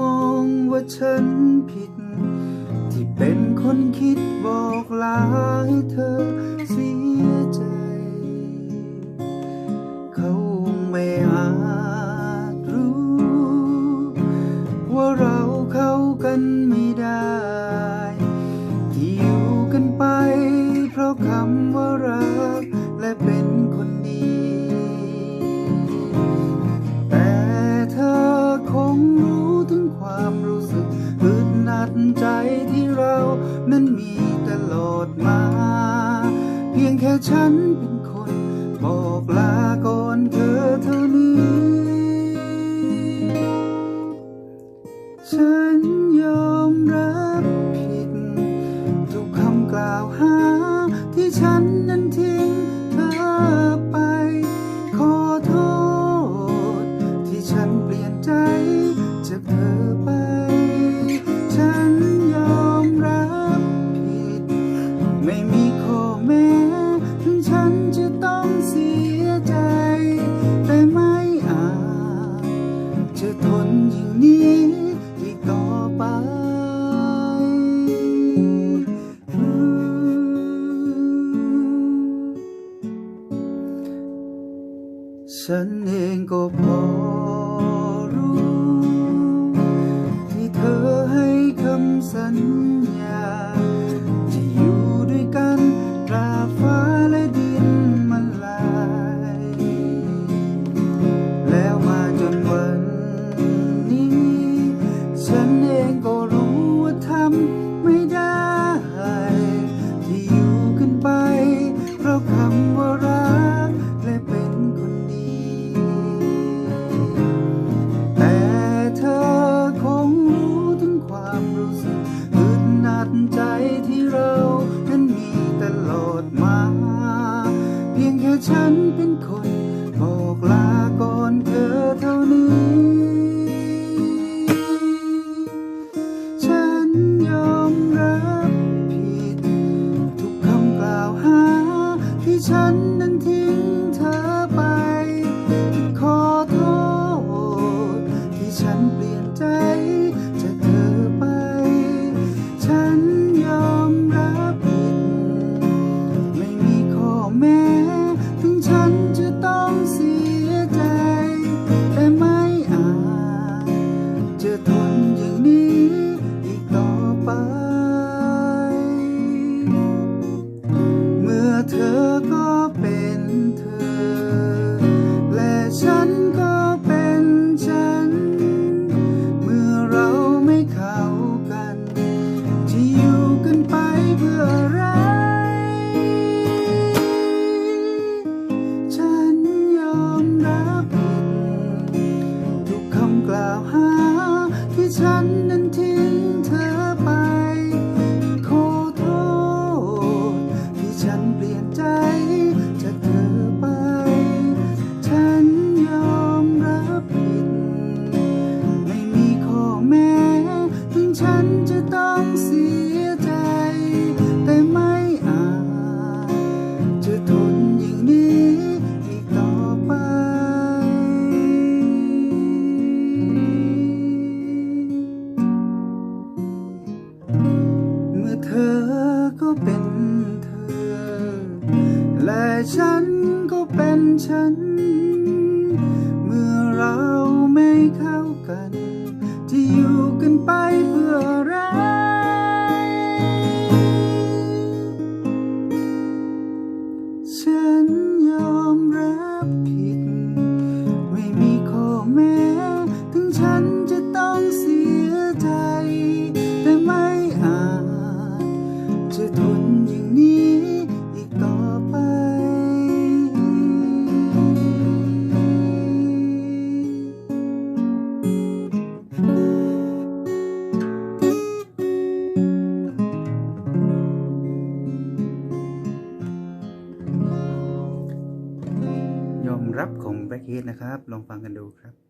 มองว่าฉันผิด ที่เป็นคนคิดบอกลาให้เธอเสียใจ เขาไม่อาจรู้ ว่าเราเข้ากันไม่ได้ ที่อยู่กันไป เพราะคำว่ารักและเป็น ฉันเป็น 찾는 것 그 ฉันเป็นคนบอกลาก่อนเธอเท่านี้ ฉันยอมรับผิด ทุกคำกล่าวหาที่ฉัน ฉัน เมื่อเราไม่เข้ากันจะอยู่ Black h e นะครับ ลองฟังกันดูครับ